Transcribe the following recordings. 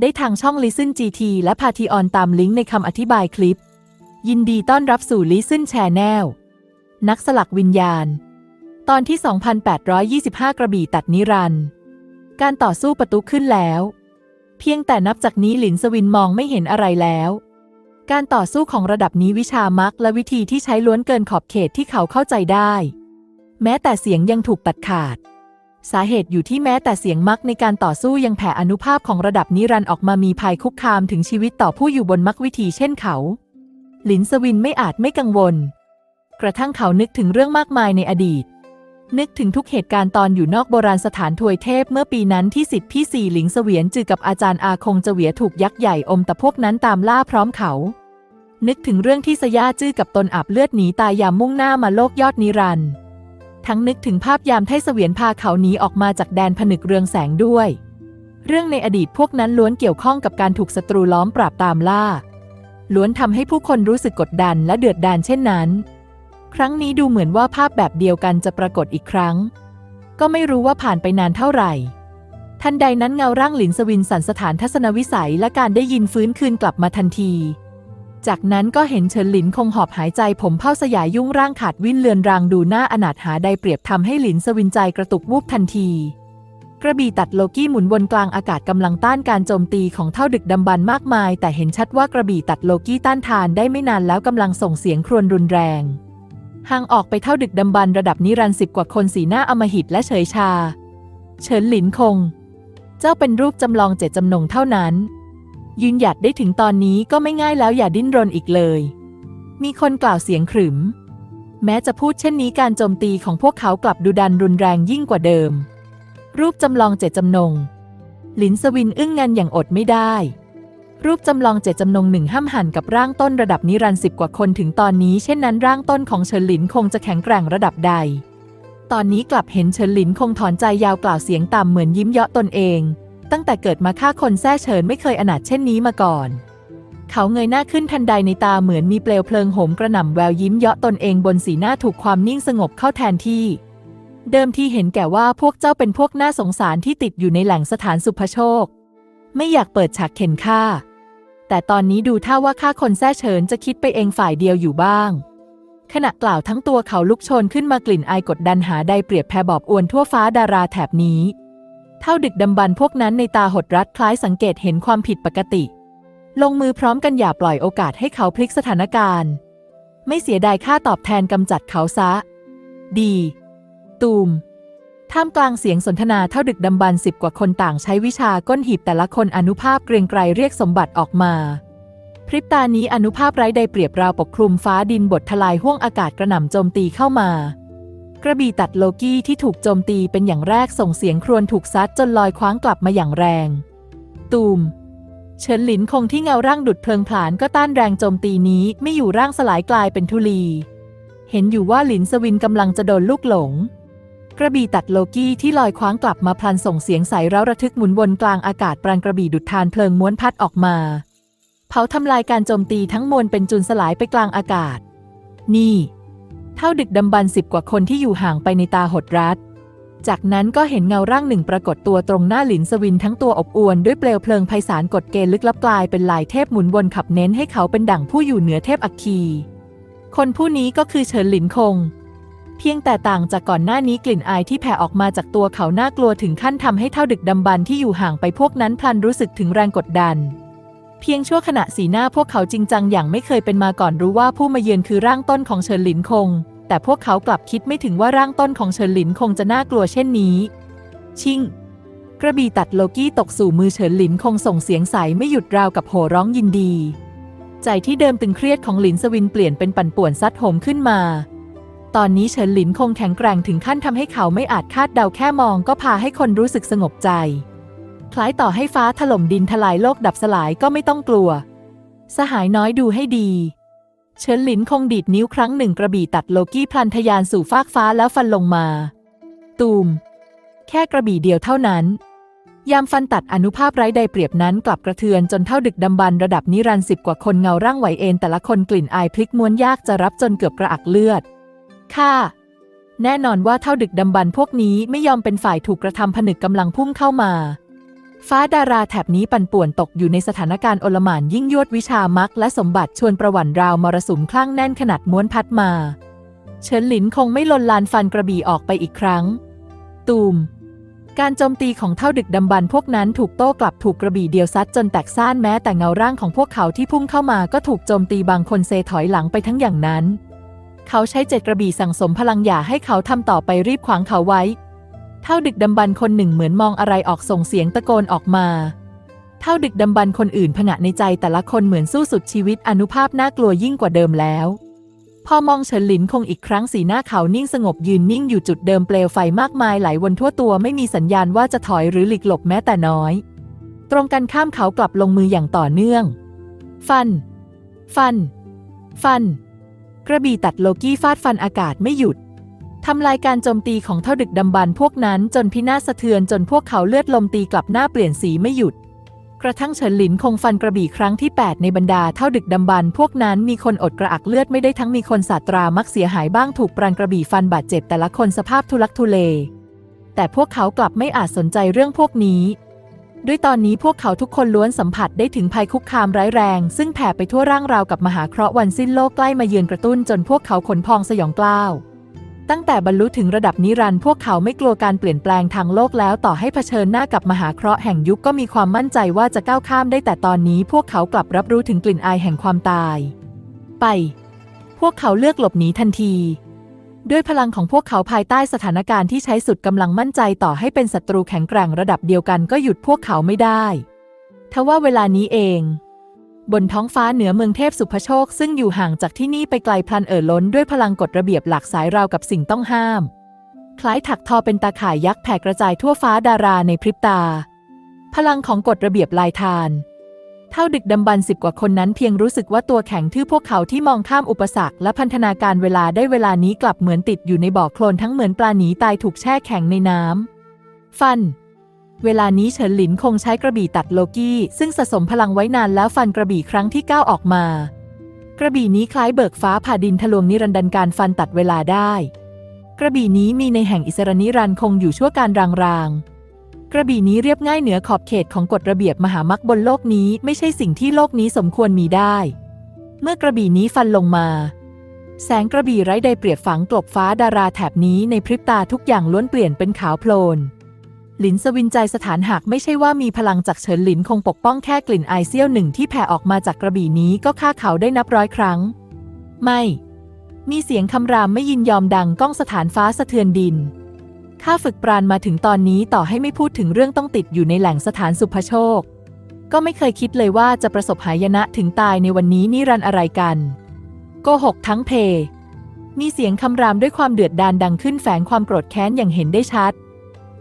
ได้ทางช่อง Listen GT และ p a t ออนตามลิงก์ในคำอธิบายคลิป ยินดีต้อนรับสู่ Listen Channel นักสลักวิญญาณ ตอนที่ 2825 กระบี่ตัดนิรันดร์การต่อสู้ประตูขึ้นแล้ว เพียงแต่นับจากนี้หลินสวินมองไม่เห็นอะไรแล้ว การต่อสู้ของระดับนี้วิชามักและวิธีที่ใช้ล้วนเกินขอบเขตที่เขาเข้าใจได้ แม้แต่เสียงยังถูกตัดขาด สาเหตุอยู่ที่แม้แต่เสียงมักในการต่อสู้ยังแผ่อนุภาพของระดับนิรันดร์ออกมามีภัยคุกคามถึงชีวิตต่อผู้อยู่บนมักวิธีเช่นเขา หลินสวินไม่อาจไม่กังวล กระทั่งเขานึกถึงเรื่องมากมายในอดีต นึกถึงทุกเหตุการณ์ตอนอยู่นอกโบราณสถานทวยเทพเมื่อปีนั้นที่สิทธิพี่สี่หลิงเสวียนจือกับอาจารย์อาคงเจวียถูกยักษ์ใหญ่อมแต่พวกนั้นตามล่าพร้อมเขา นึกถึงเรื่องที่สยาจื้อกับตนอาบเลือดหนีตายยามมุ่งหน้ามาโลกยอดนิรันดร์ ทั้งนึกถึงภาพยามไทเสวียนพาเขาหนีออกมาจากแดนผนึกเรืองแสงด้วย เรื่องในอดีตพวกนั้นล้วนเกี่ยวข้องกับการถูกศัตรูล้อมปราบตามล่า ล้วนทำให้ผู้คนรู้สึกกดดันและเดือดดาลเช่นนั้น ครั้งนี้ดูเหมือนว่าภาพแบบเดียวกันจะปรากฏอีกครั้ง ก็ไม่รู้ว่าผ่านไปนานเท่าไหร่ทันใดนั้นเงาร่างหลินสวินสันสถานทัศนวิสัยและการได้ยินฟื้นคืนกลับมาทันที จากนั้นก็เห็นเฉินหลินคงหอบหายใจผมเผ้าสยายยุ่งร่างขาดวิ่นเลือนรางดูหน้าอนาถหาใดเปรียบทำให้หลินสวินใจกระตุกวูบทันที กระบี่ตัดโลกี้หมุนวนกลางอากาศกำลังต้านการโจมตีของเท่าดึกดำบรรมากมาย แต่เห็นชัดว่ากระบี่ตัดโลกี้ต้านทานได้ไม่นานแล้วกำลังส่งเสียงครวญรุนแรงห่างออกไปเท่าดึกดำบรรระดับนิรันสิบกว่าคนสีหน้าอมหิตและเฉยชา เฉินหลินคง เจ้าเป็นรูปจำลองเจตจำนงเท่านั้น ยืนหยัดได้ถึงตอนนี้ก็ไม่ง่ายแล้วอย่าดิ้นรนอีกเลย มีคนกล่าวเสียงขรึม แม้จะพูดเช่นนี้การโจมตีของพวกเขากลับดุดันรุนแรงยิ่งกว่าเดิม รูปจำลองเจตจำนง หลินสวินอึ้งงันอย่างอดไม่ได้ รูปจำลองเจตจำนงหนึ่งห้ามหันกับร่างต้นระดับนิรันดร์สิบกว่าคนถึงตอนนี้เช่นนั้นร่างต้นของเฉินหลินคงจะแข็งแกร่งระดับใด ตอนนี้กลับเห็นเฉินหลินคงถอนใจยาวกล่าวเสียงต่ำเหมือนยิ้มเยาะตนเอง ตั้งแต่เกิดมาฆ่าคนแท้เฉินไม่เคยอนาถเช่นนี้มาก่อน เขาเงยหน้าขึ้นทันใดในตาเหมือนมีเปลวเพลิงโหมกระหน่ำแววยิ้มเยาะตนเองบนสีหน้าถูกความนิ่งสงบเข้าแทนที่ เดิมที่เห็นแก่ว่าพวกเจ้าเป็นพวกน่าสงสารที่ติดอยู่ในแหล่งสถานสุภโชค ไม่อยากเปิดฉากเข็นฆ่า แต่ตอนนี้ดูท่าว่าข้าคนแท้เฉินจะคิดไปเองฝ่ายเดียวอยู่บ้างขณะกล่าวทั้งตัวเขาลุกโชนขึ้นมากลิ่นอายกดดันหาใดเปรียบแพบอบอวนทั่วฟ้าดาราแถบนี้ เท่าดึกดำบรรพวกนั้นในตาหดรัดคล้ายสังเกตเห็นความผิดปกติ ลงมือพร้อมกันอย่าปล่อยโอกาสให้เขาพลิกสถานการณ์ ไม่เสียดายค่าตอบแทนกำจัดเขาซะ ดี ตูมท่ามกลางเสียงสนทนาเท่าดึกดำบรรสิบกว่าคนต่างใช้วิชาก้นหีบแต่ละคนอนุภาพเกรียงไกรเรียกสมบัติออกมา พริบตานี้อนุภาพไร้ใดเปรียบราวปกคลุมฟ้าดินบททลายห้วงอากาศกระหน่ำโจมตีเข้ามา กระบี่ตัดโลกี้ที่ถูกโจมตีเป็นอย่างแรกส่งเสียงครวญถูกซัดจนลอยคว้างกลับมาอย่างแรง ตูม เฉินหลินคงที่เงาร่างดุดเพลิงผลาญก็ต้านแรงโจมตีนี้ไม่อยู่ร่างสลายกลายเป็นทุลี เห็นอยู่ว่าหลินสวินกำลังจะโดนลูกหลง กระบี่ตัดโลกี้ที่ลอยคว้างกลับมาพลันส่งเสียงใสเร้าระทึกหมุนวนกลางอากาศปรานกระบี่ดุดทานเพลิงม้วนพัดออกมา เผาทำลายการโจมตีทั้งมวลเป็นจุนสลายไปกลางอากาศ นี่ เท่าดึกดำบรรสิบกว่าคนที่อยู่ห่างไปในตาหดรัด จากนั้นก็เห็นเงาร่างหนึ่งปรากฏตัวตรงหน้าหลินสวินทั้งตัวอบอวลด้วยเปลวเพลิงไพศาลกฎเกณฑ์ลึกลับกลายเป็นลายเทพหมุนวนขับเน้นให้เขาเป็นดั่งผู้อยู่เหนือเทพอัคคี คนผู้นี้ก็คือเฉินหลินคง เพียงแต่ต่างจากก่อนหน้านี้กลิ่นอายที่แผ่ออกมาจากตัวเขาน่ากลัวถึงขั้นทำให้เท่าดึกดำบรรที่อยู่ห่างไปพวกนั้นพลันรู้สึกถึงแรงกดดัน เพียงชั่วขณะสีหน้าพวกเขาจริงจังอย่างไม่เคยเป็นมาก่อนรู้ว่าผู้มาเยือนคือร่างต้นของเฉินหลินคง แต่พวกเขากลับคิดไม่ถึงว่าร่างต้นของเฉินหลินคงจะน่ากลัวเช่นนี้ ชิง กระบี่ตัดโลกี้ตกสู่มือเฉินหลินคงส่งเสียงใสไม่หยุดราวกับโห่ร้องยินดี ใจที่เดิมตึงเครียดของหลินสวินเปลี่ยนเป็นปั่นป่วนซัดโหมขึ้นมา ตอนนี้เฉินหลินคงแข็งแกร่งถึงขั้นทำให้เขาไม่อาจคาดเดาแค่มองก็พาให้คนรู้สึกสงบใจ คล้ายต่อให้ฟ้าถล่มดินทลายโลกดับสลายก็ไม่ต้องกลัว สหายน้อยดูให้ดี เฉินหลินคงดีดนิ้วครั้งหนึ่งกระบี่ตัดโลกี้พลันทะยานสู่ฟากฟ้าแล้วฟันลงมา ตูม แค่กระบี่เดียวเท่านั้น ยามฟันตัดอนุภาพไร้ใดเปรียบนั้นกลับกระเทือนจนเท่าดึกดำบรรระดับนิรันสิบกว่าคนเงาร่างไหวเอ็นแต่ละคนกลิ่นอายพลิกม้วนยากจะรับจนเกือบกระอักเลือดค่ะแน่นอนว่าเท่าดึกดำบรรพวกนี้ไม่ยอมเป็นฝ่ายถูกกระทำผนึกกำลังพุ่งเข้ามา ฟ้าดาราแถบนี้ปั่นป่วนตกอยู่ในสถานการณ์โอลหม่านยิ่งยวดวิชามักและสมบัติชวนประวันราวมรสุมคลั่งแน่นขนาดม้วนพัดมา เฉินหลินคงไม่ลนลานฟันกระบี่ออกไปอีกครั้ง ตูม การโจมตีของเท่าดึกดำบรรพวกนั้นถูกโต้กลับถูกกระบี่เดียวซัดจนแตกซ่านแม้แต่เงาร่างของพวกเขาที่พุ่งเข้ามาก็ถูกโจมตีบางคนเซถอยหลังไปทั้งอย่างนั้น เขาใช้เจ็ดกระบี่สั่งสมพลังอย่าให้เขาทำต่อไปรีบขวางเขาไว้ เท่าดึกดำบรรพ์คนหนึ่งเหมือนมองอะไรออกส่งเสียงตะโกนออกมา เท่าดึกดำบรรพ์คนอื่นผงะในใจแต่ละคนเหมือนสู้สุดชีวิตอนุภาพน่ากลัวยิ่งกว่าเดิมแล้ว พอมองเฉินหลินคงอีกครั้งสีหน้าเขานิ่งสงบยืนนิ่งอยู่จุดเดิมเปลวไฟมากมายไหลวนทั่วตัวไม่มีสัญญาณว่าจะถอยหรือหลีกหลบแม้แต่น้อย ตรงกันข้ามเขากลับลงมืออย่างต่อเนื่อง ฟัน ฟัน ฟัน กระบี่ตัดโลกี้ฟาดฟันอากาศไม่หยุด ทำลายการโจมตีของเท่าดึกดำบรรพวกนั้นจนพินาศสะเทือนจนพวกเขาเลือดลมตีกลับหน้าเปลี่ยนสีไม่หยุด กระทั่งเฉินหลินคงฟันกระบี่ครั้งที่ 8 ในบรรดาเท่าดึกดำบรรพ์พวกนั้นมีคนอดกระอักเลือดไม่ได้ทั้งมีคนสาตรามักเสียหายบ้างถูกปรันกระบี่ฟันบาดเจ็บแต่ละคนสภาพทุลักทุเล แต่พวกเขากลับไม่อาจสนใจเรื่องพวกนี้ด้วยตอนนี้พวกเขาทุกคนล้วนสัมผัสได้ถึงภัยคุกคามร้ายแรง ซึ่งแผ่ไปทั่วร่างราวกับมหาเคราะห์วันสิ้นโลกใกล้มาเยือนกระตุ้นจนพวกเขาขนพองสยองกล้าว ตั้งแต่บรรลุถึงระดับนิรันดร์พวกเขาไม่กลัวการเปลี่ยนแปลงทางโลกแล้วต่อให้เผชิญหน้ากับมหาเคราะห์แห่งยุคก็มีความมั่นใจว่าจะก้าวข้ามได้แต่ตอนนี้พวกเขากลับรับรู้ถึงกลิ่นอายแห่งความตาย ไป พวกเขาเลือกหลบหนีทันที ด้วยพลังของพวกเขาภายใต้สถานการณ์ที่ใช้สุดกำลังมั่นใจต่อให้เป็นศัตรูแข็งแกร่งระดับเดียวกันก็หยุดพวกเขาไม่ได้ทว่าเวลานี้เอง บนท้องฟ้าเหนือเมืองเทพสุภโชค ซึ่งอยู่ห่างจากที่นี่ไปไกลพลันเอ่อล้นด้วยพลังกฎระเบียบหลักสายราวกับสิ่งต้องห้าม คล้ายถักทอเป็นตาข่ายยักษ์แผ่กระจายทั่วฟ้าดาราในพริบตา พลังของกฎระเบียบลายทาน เท่าดึกดำบรรพ์สิบกว่าคนนั้นเพียงรู้สึกว่าตัวแข็งทื่อพวกเขาที่มองข้ามอุปสรรคและพันธนาการเวลาได้เวลานี้กลับเหมือนติดอยู่ในบ่อโคลนทั้งเหมือนปลาหนีตายถูกแช่แข็งในน้ำฟัน เวลานี้เฉินหลินคงใช้กระบี่ตัดโลกี้ ซึ่งสะสมพลังไว้นานแล้วฟันกระบี่ครั้งที่ 9 ออกมา กระบี่นี้คล้ายเบิกฟ้าผ่าดินทะลวงนิรันดรการฟันตัดเวลาได้ กระบี่นี้มีในแห่งอิสรนิรันคงอยู่ชั่วการรางๆกระบี่นี้เรียบง่ายเหนือขอบเขตของกฎระเบียบมหามักบนโลกนี้ไม่ใช่สิ่งที่โลกนี้สมควรมีได้ เมื่อกระบี่นี้ฟันลงมา แสงกระบี่ไร้ใดเปรียบฝังกลบฟ้าดาราแถบนี้ในพริบตาทุกอย่างล้วนเปลี่ยนเป็นขาวโพลน หลินสวินใจสถานหากไม่ใช่ว่ามีพลังจากเฉินหลินคงปกป้องแค่กลิ่นไอเซี่ยวหนึ่งที่แผ่ออกมาจากกระบี่นี้ก็ฆ่าเขาได้นับร้อยครั้ง ไม่ มีเสียงคำรามไม่ยินยอมดังก้องสถานฟ้าสะเทือนดิน ข้าฝึกปราณมาถึงตอนนี้ต่อให้ไม่พูดถึงเรื่องต้องติดอยู่ในแหล่งสถานสุภโชค ก็ไม่เคยคิดเลยว่าจะประสบหายนะถึงตายในวันนี้นี่รันอะไรกันโกหกทั้งเพ มีเสียงคำรามด้วยความเดือดดาลดังขึ้นแฝงความโกรธแค้นอย่างเห็นได้ชัด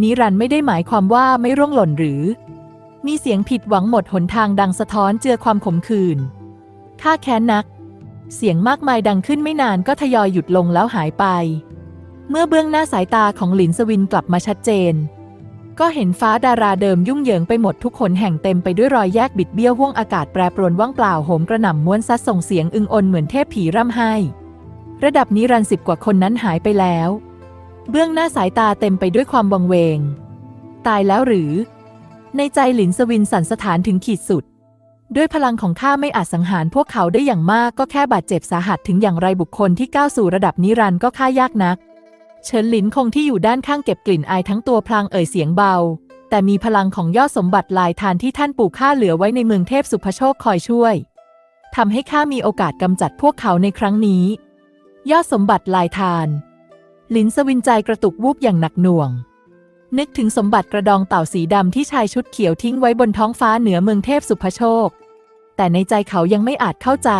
นิรันดร์ไม่ได้หมายความว่าไม่ร่วงหล่นหรือ มีเสียงผิดหวังหมดหนทางดังสะท้อนเจือความขมขื่นข้าแค้นนัก เสียงมากมายดังขึ้นไม่นานก็ทยอยหยุดลงแล้วหายไป เมื่อเบื้องหน้าสายตาของหลินสวินกลับมาชัดเจน ก็เห็นฟ้าดาราเดิมยุ่งเหยิงไปหมดทุกขนแห่งเต็มไปด้วยรอยแยกบิดเบี้ยวห่วงอากาศแปรปรวนว่างเปล่าโหมกระหน่ำม้วนซัดส่งเสียงอึงอนเหมือนเทพผีร่ำไห้ ระดับนิรันด์สิบกว่าคนนั้นหายไปแล้ว เบื้องหน้าสายตาเต็มไปด้วยความวังเวง ตายแล้วหรือ ในใจหลินสวินสันสถานถึงขีดสุด ด้วยพลังของข้าไม่อาจสังหารพวกเขาได้อย่างมากก็แค่บาดเจ็บสาหัสถึงอย่างไรบุคคลที่ก้าวสู่ระดับนิรันดร์ก็ฆ่ายากนัก เฉินหลินคงที่อยู่ด้านข้างเก็บกลิ่นอายทั้งตัวพลางเอ่ยเสียงเบา แต่มีพลังของยอดสมบัติลายทานที่ท่านปู่ข้าเหลือไว้ในเมืองเทพสุภโชคคอยช่วยทำให้ข้ามีโอกาสกำจัดพวกเขาในครั้งนี้ ยอดสมบัติลายทาน ลินสวินใจกระตุกวูบอย่างหนักหน่วง นึกถึงสมบัติกระดองเต่าสีดำที่ชายชุดเขียวทิ้งไว้บนท้องฟ้าเหนือเมืองเทพสุภโชค แต่ในใจเขายังไม่อาจเข้าใจ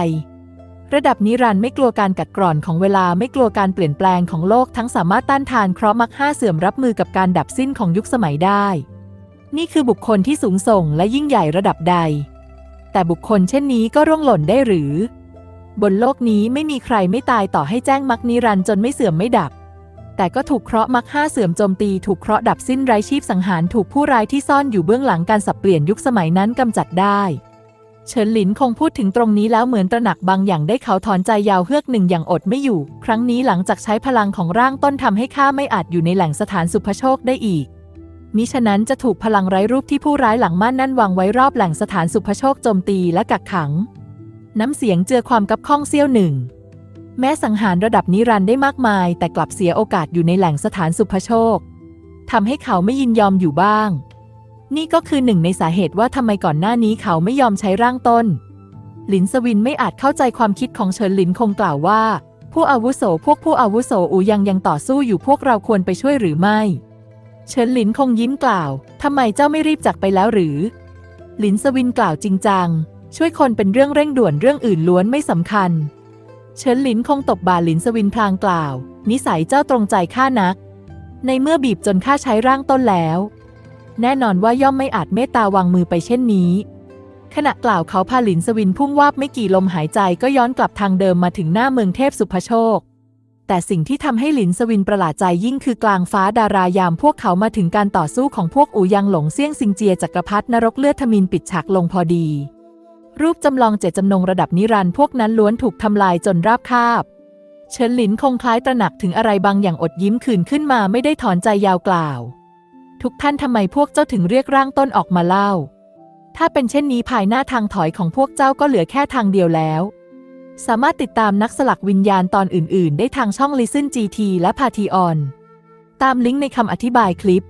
ระดับนิรันดร์ไม่กลัวการกัดกร่อนของเวลาไม่กลัวการเปลี่ยนแปลงของโลกทั้งสามารถต้านทานเคราะห์มักห้าเสื่อมรับมือกับการดับสิ้นของยุคสมัยได้ นี่คือบุคคลที่สูงส่งและยิ่งใหญ่ระดับใด แต่บุคคลเช่นนี้ก็ร่วงหล่นได้หรือ บนโลกนี้ไม่มีใครไม่ตายต่อให้แจ้งมักนิรันดร์จนไม่เสื่อมไม่ดับ แต่ก็ถูกเคราะห์มักห้าเสื่อมโจมตีถูกเคราะห์ดับสิ้นไร้ชีพสังหารถูกผู้ร้ายที่ซ่อนอยู่เบื้องหลังการสับเปลี่ยนยุคสมัยนั้นกำจัดได้ เฉินหลินคงพูดถึงตรงนี้แล้วเหมือนตระหนักบางอย่างได้เขาถอนใจยาวเฮือกหนึ่งอย่างอดไม่อยู่ ครั้งนี้หลังจากใช้พลังของร่างต้นทำให้ข้าไม่อาจอยู่ในแหล่งสถานสุภโชคได้อีกมิฉะนั้นจะถูกพลังไร้รูปที่ผู้ร้ายหลังม่านนั่นวางไว้รอบแหล่งสถานสุภโชคโจมตีและกักขัง น้ำเสียงเจือความกับข้องเสี้ยวหนึ่ง แม้สังหารระดับนิรันดร์ได้มากมาย แต่กลับเสียโอกาสอยู่ในแหล่งสถานสุภโชคทำให้เขาไม่ยินยอมอยู่บ้าง นี่ก็คือหนึ่งในสาเหตุว่าทำไมก่อนหน้านี้เขาไม่ยอมใช้ร่างต้น หลินสวินไม่อาจเข้าใจความคิดของเฉินหลินคงกล่าวว่า ผู้อาวุโสพวกผู้อาวุโสอูยังยังต่อสู้อยู่พวกเราควรไปช่วยหรือไม่ เฉินหลินคงยิ้มกล่าวทำไมเจ้าไม่รีบจากไปแล้วหรือ หลินสวินกล่าวจริงจังช่วยคนเป็นเรื่องเร่งด่วนเรื่องอื่นล้วนไม่สำคัญ เฉินหลินคงตบบ่าหลินสวินพลางกล่าว นิสัยเจ้าตรงใจข้านัก ในเมื่อบีบจนข้าใช้ร่างต้นแล้ว แน่นอนว่าย่อมไม่อาจเมตตาวางมือไปเช่นนี้ ขณะกล่าวเขาพาหลินสวินพุ่งวาบไม่กี่ลมหายใจก็ย้อนกลับทางเดิมมาถึงหน้าเมืองเทพสุภโชค แต่สิ่งที่ทำให้หลินสวินประหลาดใจยิ่งคือกลางฟ้าดารายามพวกเขามาถึงการต่อสู้ของพวกอูยังหลงเซี่ยงซิงเจียจักรพรรดินรกเลือดทมินปิดฉากลงพอดี รูปจำลองเจตจำนงระดับนิรันดร์พวกนั้นล้วนถูกทำลายจนราบคาบ เฉินหลินคงคล้ายตระหนักถึงอะไรบางอย่างอดยิ้มคืนขึ้นมาไม่ได้ถอนใจยาวกล่าว ทุกท่านทำไมพวกเจ้าถึงเรียกร่างต้นออกมาเล่า ถ้าเป็นเช่นนี้ภายหน้าทางถอยของพวกเจ้าก็เหลือแค่ทางเดียวแล้ว สามารถติดตามนักสลักวิญญาณตอนอื่น ๆ ได้ทางช่อง Listen GT และ p a t h e o n ตามลิงก์ในคำอธิบายคลิป